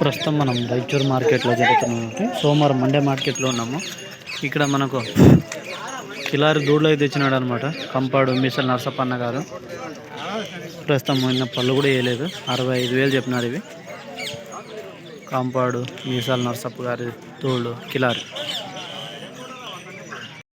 ప్రస్తుతం మనం రైచూర్ మార్కెట్లో జరుగుతున్నాం సోమవారం మండే మార్కెట్లో ఉన్నాము. ఇక్కడ మనకు కిలారి దూడలు అయితే తెచ్చినాడు అనమాట కంపాడు మిసల్ నరసప్పన్న గారు. ప్రస్తుతం మొన్న పళ్ళు కూడా వేయలేదు. అరవై ఐదు వేలు చెప్పినారు ఇవి. కాంపాడు మీసాల నర్సప్ప గారి తోళ్ళు కిలారి.